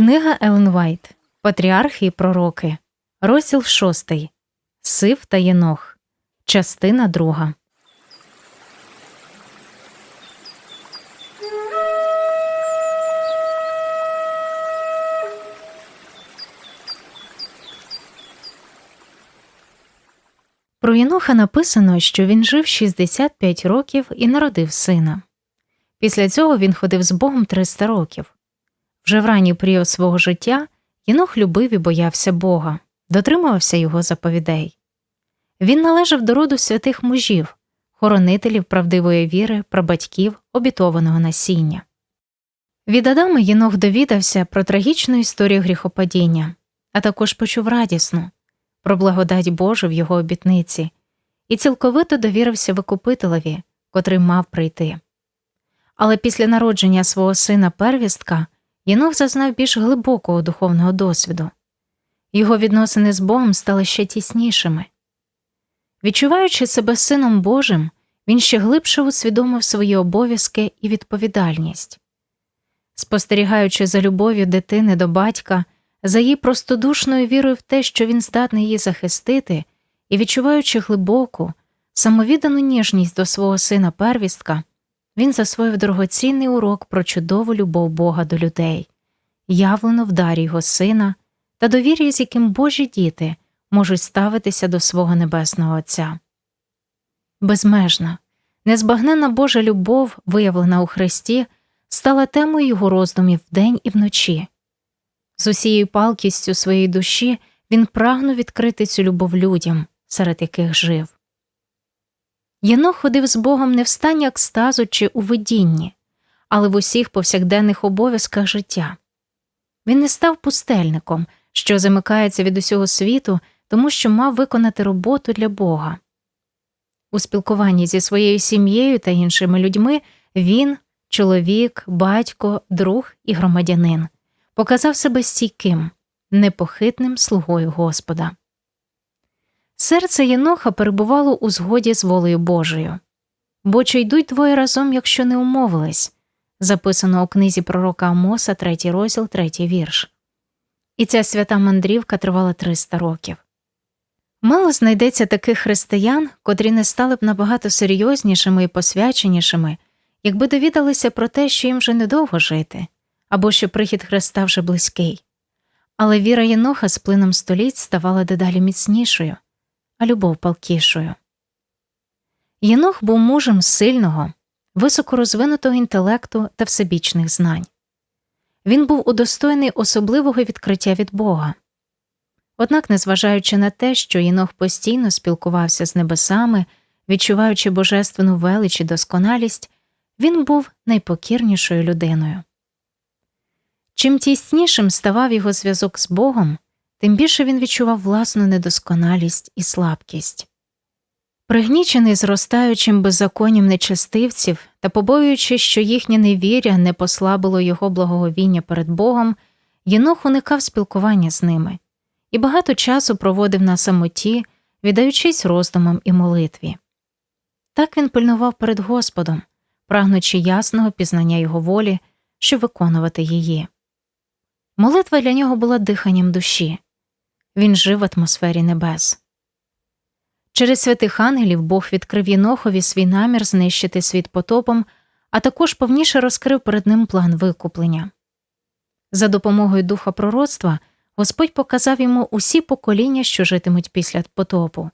Книга Елен Вайт Патріархи і пророки. Розділ 6. Сив та Єнох. Частина 2. Про Єноха написано, що він жив 65 років і народив сина. Після цього він ходив з Богом 300 років. Вже в ранній період свого життя Єнох любив і боявся Бога, дотримувався його заповідей. Він належав до роду святих мужів, хоронителів правдивої віри, прабатьків, обітованого насіння. Від Адама Єнох довідався про трагічну історію гріхопадіння, а також почув радісну про благодать Божу в його обітниці і цілковито довірився Викупителеві, котрий мав прийти. Але після народження свого сина первістка Єнох зазнав більш глибокого духовного досвіду. Його відносини з Богом стали ще тіснішими. Відчуваючи себе сином Божим, він ще глибше усвідомив свої обов'язки і відповідальність. Спостерігаючи за любов'ю дитини до батька, за її простодушною вірою в те, що він здатний її захистити, і відчуваючи глибоку, самовіддану ніжність до свого сина первістка, він засвоїв дорогоцінний урок про чудову любов Бога до людей, явлено в дарі його сина та довір'я, з яким Божі діти можуть ставитися до свого небесного Отця. Безмежна, незбагненна Божа любов, виявлена у Христі, стала темою його роздумів вдень і вночі. З усією палкістю своєї душі він прагнув відкрити цю любов людям, серед яких жив. Єнох ходив з Богом не в стані екстазу чи у видінні, але в усіх повсякденних обов'язках життя. Він не став пустельником, що замикається від усього світу, тому що мав виконати роботу для Бога. У спілкуванні зі своєю сім'єю та іншими людьми він, чоловік, батько, друг і громадянин, показав себе стійким, непохитним слугою Господа. Серце Єноха перебувало у згоді з волею Божою, бо чи йдуть двоє разом, якщо не умовились, записано у книзі пророка Амоса, третій розділ, третій вірш. І ця свята мандрівка тривала 300 років. Мало знайдеться таких християн, котрі не стали б набагато серйознішими і посвяченішими, якби довідалися про те, що їм вже недовго жити, або що прихід Христа вже близький. Але віра Єноха з плином століть ставала дедалі міцнішою а любов палкішою. Єнох був мужем сильного, високорозвинутого інтелекту та всебічних знань. Він був удостоєний особливого відкриття від Бога. Однак, незважаючи на те, що Єнох постійно спілкувався з небесами, відчуваючи божественну велич і досконалість, він був найпокірнішою людиною. Чим тіснішим ставав його зв'язок з Богом, тим більше він відчував власну недосконалість і слабкість. Пригнічений зростаючим беззаконням нечестивців та побоюючись, що їхнє невір'я не послабило його благоговіння перед Богом, Єнох уникав спілкування з ними і багато часу проводив на самоті, віддаючись роздумам і молитві. Так він пильнував перед Господом, прагнучи ясного пізнання його волі, щоб виконувати її. Молитва для нього була диханням душі він жив в атмосфері небес. Через святих ангелів Бог відкрив Єнохові свій намір знищити світ потопом, а також повніше розкрив перед ним план викуплення. За допомогою духа пророцтва Господь показав йому усі покоління, що житимуть після потопу,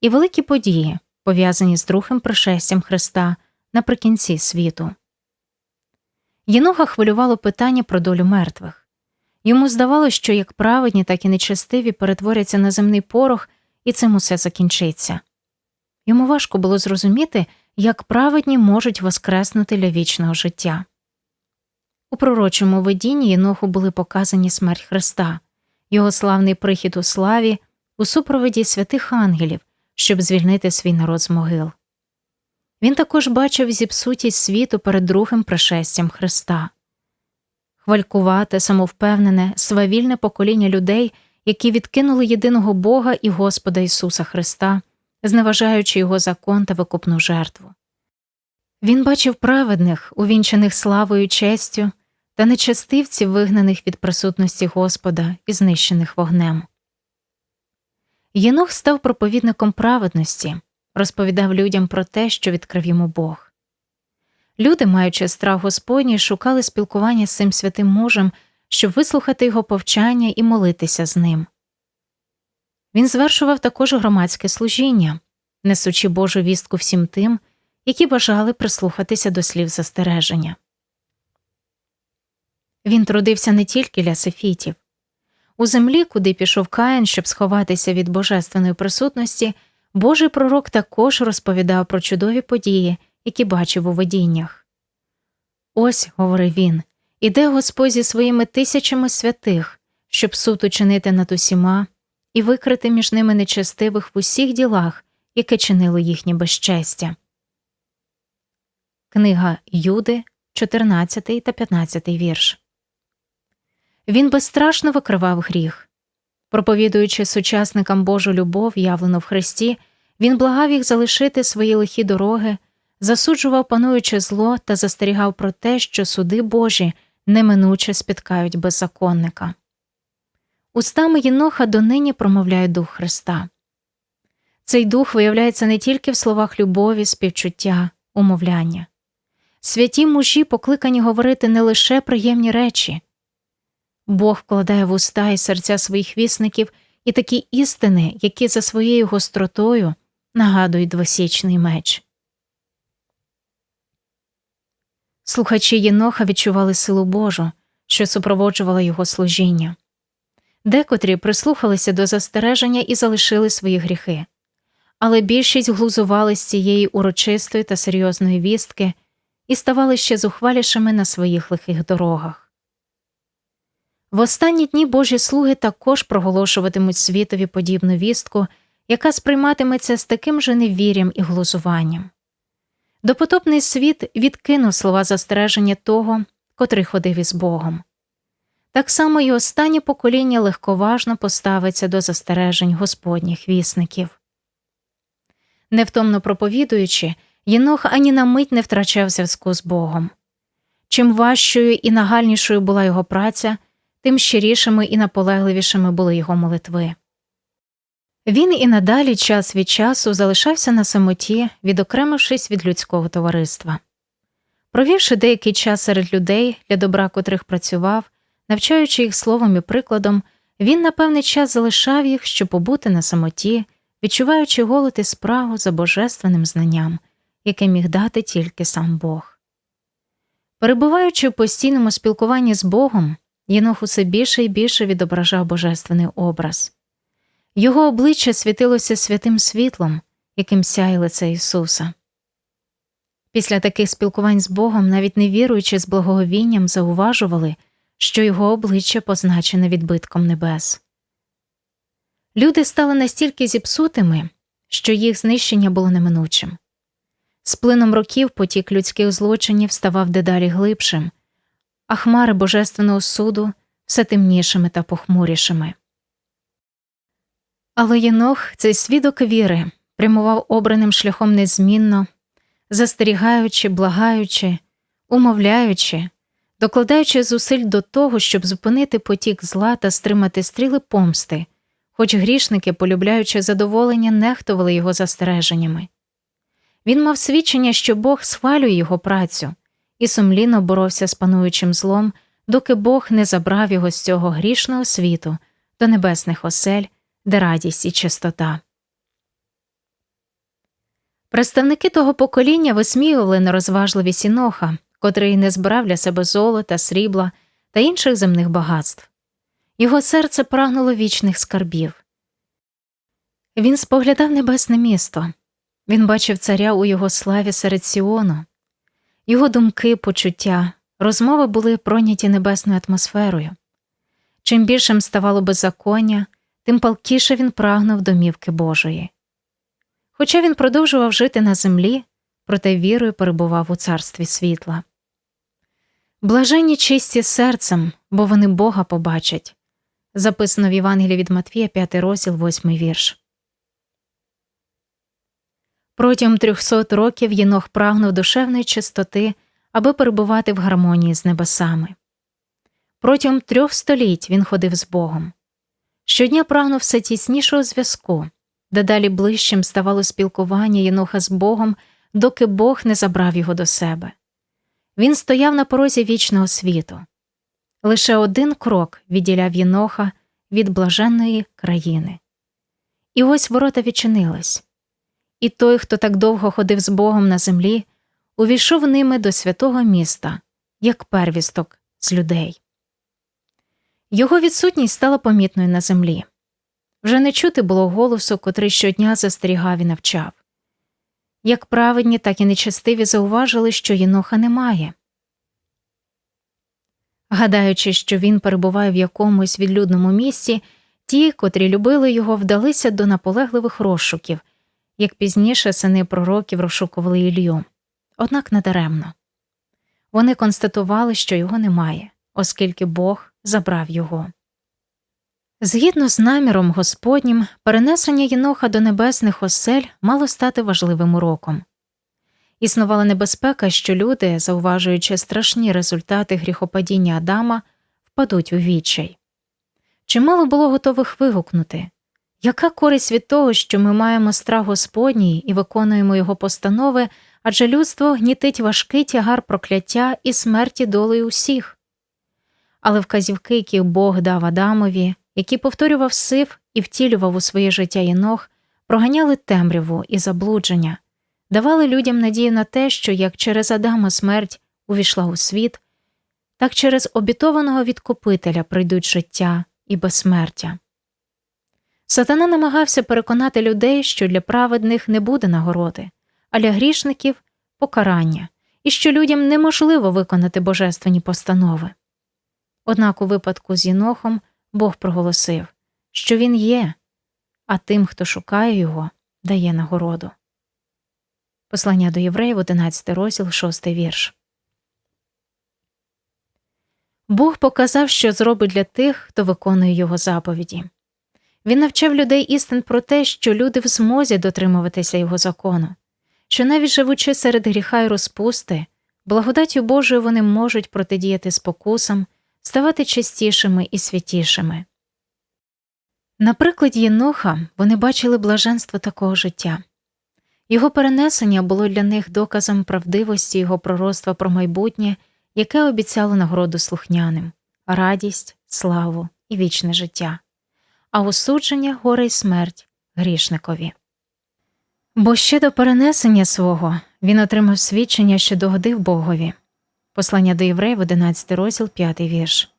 і великі події, пов'язані з другим пришестям Христа наприкінці світу. Єноха хвилювало питання про долю мертвих. Йому здавалося, що як праведні, так і нечестиві перетворяться на земний порох, і цим усе закінчиться. Йому важко було зрозуміти, як праведні можуть воскреснути для вічного життя. У пророчому видінні Єноху були показані смерть Христа, його славний прихід у славі, у супроводі святих ангелів, щоб звільнити свій народ з могил. Він також бачив зіпсутість світу перед другим пришестям Христа хвалькувате, самовпевнене, свавільне покоління людей, які відкинули єдиного Бога і Господа Ісуса Христа, зневажаючи Його закон та викупну жертву. Він бачив праведних, увінчених славою і честю, та нечестивців, вигнаних від присутності Господа і знищених вогнем. Єнох став проповідником праведності, розповідав людям про те, що відкрив йому Бог. Люди, маючи страх Господній, шукали спілкування з цим святим мужем, щоб вислухати його повчання і молитися з ним. Він звершував також громадське служіння, несучи Божу вістку всім тим, які бажали прислухатися до слів застереження. Він трудився не тільки для сефітів. У землі, куди пішов Каїн, щоб сховатися від божественної присутності, Божий пророк також розповідав про чудові події, які бачив у видіннях. Ось, говорив він, іде Господь зі своїми тисячами святих, щоб суд учинити над усіма і викрити між ними нечестивих в усіх ділах, яке чинило їхнє безчестя. Книга Юди, 14 та 15 вірш. Він безстрашно викривав гріх. Проповідуючи сучасникам Божу любов, явлену в Христі, він благав їх залишити свої лихі дороги, засуджував пануюче зло та застерігав про те, що суди Божі неминуче спіткають беззаконника. Устами Єноха донині промовляє Дух Христа. Цей дух виявляється не тільки в словах любові, співчуття, умовляння. Святі мужі покликані говорити не лише приємні речі. Бог вкладає в уста і серця своїх вісників і такі істини, які за своєю гостротою нагадують двосічний меч. Слухачі Єноха відчували силу Божу, що супроводжувала його служіння. Декотрі прислухалися до застереження і залишили свої гріхи, але більшість глузували з цієї урочистої та серйозної вістки і ставали ще зухвалішими на своїх лихих дорогах. В останні дні Божі слуги також проголошуватимуть світові подібну вістку, яка сприйматиметься з таким же невір'ям і глузуванням. Допотопний світ відкинув слова застереження того, котрий ходив із Богом. Так само і останнє покоління легковажно поставиться до застережень Господніх вісників. Невтомно проповідуючи, Єнох ані на мить не втрачав зв'язку з Богом. Чим важчою і нагальнішою була його праця, тим щирішими і наполегливішими були його молитви. Він і надалі час від часу залишався на самоті, відокремившись від людського товариства. Провівши деякий час серед людей, для добра котрих працював, навчаючи їх словом і прикладом, він на певний час залишав їх, щоб побути на самоті, відчуваючи голод і спрагу за божественним знанням, яке міг дати тільки сам Бог. Перебуваючи в постійному спілкуванні з Богом, Єнох усе більше і більше відображав божественний образ. Його обличчя світилося святим світлом, яким сяє лице Ісуса. Після таких спілкувань з Богом, навіть не віруючи з благоговінням, зауважували, що його обличчя позначене відбитком небес. Люди стали настільки зіпсутими, що їх знищення було неминучим. З плином років потік людських злочинів ставав дедалі глибшим, а хмари божественного суду все темнішими та похмурішими. Але Єнох, цей свідок віри, прямував обраним шляхом незмінно, застерігаючи, благаючи, умовляючи, докладаючи зусиль до того, щоб зупинити потік зла та стримати стріли помсти, хоч грішники, полюбляючи задоволення, нехтували його застереженнями. Він мав свідчення, що Бог схвалює його працю, і сумлінно боровся з пануючим злом, доки Бог не забрав його з цього грішного світу до небесних осель, де радість і чистота. Представники того покоління висміювали нерозважливість Іноха, котрий не збирав для себе золота, срібла та інших земних багатств. Його серце прагнуло вічних скарбів. Він споглядав небесне місто, він бачив царя у його славі серед Сіону, його думки, почуття, розмови були пройняті небесною атмосферою. Чим більшим ставало беззаконня, тим палкіше він прагнув домівки Божої. Хоча він продовжував жити на землі, проте вірою перебував у царстві світла. Блаженні чисті серцем, бо вони Бога побачать. Записано в Євангелії від Матвія, 5 розділ, 8 вірш. Протягом трьохсот років Єнох прагнув душевної чистоти, аби перебувати в гармонії з небесами. Протягом трьох століть він ходив з Богом. Щодня прагнув все тіснішого зв'язку, дедалі ближчим ставало спілкування Єноха з Богом, доки Бог не забрав його до себе. Він стояв на порозі вічного світу. Лише один крок відділяв Єноха від блаженної країни. І ось ворота відчинились. І той, хто так довго ходив з Богом на землі, увійшов ними до святого міста, як первісток з людей. Його відсутність стала помітною на землі. Вже не чути було голосу, котрий щодня застерігав і навчав. Як праведні, так і нечестиві зауважили, що Єноха немає. Гадаючи, що він перебуває в якомусь відлюдному місці, ті, котрі любили його, вдалися до наполегливих розшуків, як пізніше сини пророків розшукували Ілью, однак надаремно. Вони констатували, що його немає, оскільки Бог забрав його. Згідно з наміром Господнім, перенесення Єноха до небесних осель мало стати важливим уроком. Існувала небезпека, що люди, зауважуючи страшні результати гріхопадіння Адама, впадуть у відчай. Чимало було готових вигукнути яка користь від того, що ми маємо страх Господній і виконуємо його постанови, адже людство гнітить важкий тягар прокляття і смерті долею усіх. Але вказівки, які Бог дав Адамові, які повторював сив і втілював у своє життя Єнох, проганяли темряву і заблудження, давали людям надію на те, що як через Адама смерть увійшла у світ, так через обітованого відкупителя прийдуть життя і безсмертя. Сатана намагався переконати людей, що для праведних не буде нагороди, а для грішників покарання, і що людям неможливо виконати божественні постанови. Однак у випадку з Єнохом Бог проголосив, що він є, а тим, хто шукає його, дає нагороду. Послання до євреїв, 11 розділ, 6 вірш. Бог показав, що зробить для тих, хто виконує його заповіді. Він навчав людей істин про те, що люди в змозі дотримуватися його закону, що навіть живучи серед гріха й розпусти, благодаттю Божою вони можуть протидіяти спокусам, ставати чистішими і святішими. Наприклад, Єноха вони бачили блаженство такого життя. Його перенесення було для них доказом правдивості його пророцтва про майбутнє, яке обіцяло нагороду слухняним, радість, славу і вічне життя а осудження горе й смерть грішникові. Бо ще до перенесення свого він отримав свідчення, що догодив Богові. Послання до євреїв, 11 розділ, 5 вірш.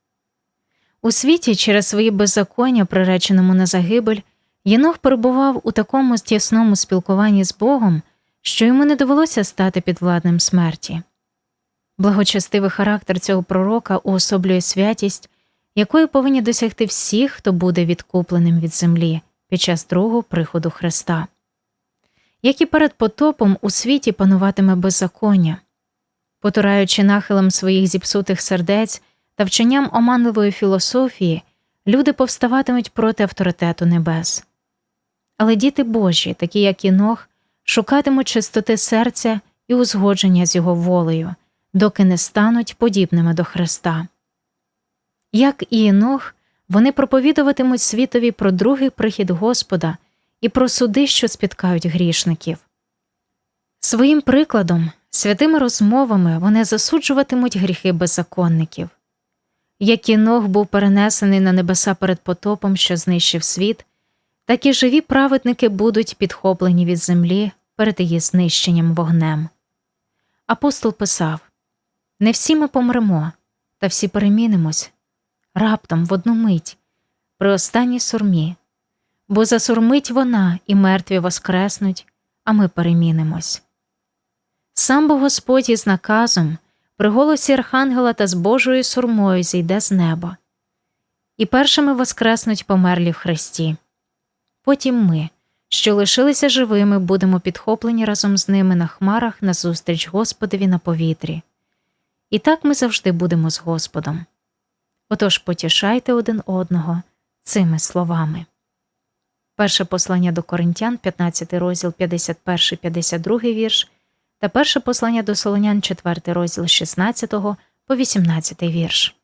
У світі через свої беззаконня, приреченому на загибель, Єнох перебував у такому тісному спілкуванні з Богом, що йому не довелося стати підвладним смерті. Благочестивий характер цього пророка уособлює святість, якої повинні досягти всі, хто буде відкупленим від землі під час другого приходу Христа. Як і перед потопом у світі пануватиме беззаконня, потураючи нахилом своїх зіпсутих сердець та вченням оманливої філософії, люди повставатимуть проти авторитету небес. Але діти Божі, такі як Інох, шукатимуть чистоти серця і узгодження з його волею, доки не стануть подібними до Христа. Як і Інох, вони проповідуватимуть світові про другий прихід Господа і про суди, що спіткають грішників. Своїм прикладом, святими розмовами вони засуджуватимуть гріхи беззаконників. Як Інох був перенесений на небеса перед потопом, що знищив світ, так і живі праведники будуть підхоплені від землі перед її знищенням вогнем. Апостол писав Не всі ми помремо, та всі перемінимось раптом в одну мить, при останній сурмі, бо засурмить вона і мертві воскреснуть, а ми перемінимось. Сам бо Господь із наказом при голосі Архангела та з Божою сурмою зійде з неба, і першими воскреснуть померлі в Христі. Потім ми, що лишилися живими, будемо підхоплені разом з ними на хмарах назустріч Господові на повітрі. І так ми завжди будемо з Господом. Отож потішайте один одного цими словами. Перше послання до Коринтян, 15 розділ 51, 52 вірш, та перше послання до Солонян, 4 розділ 16 по 18 вірш.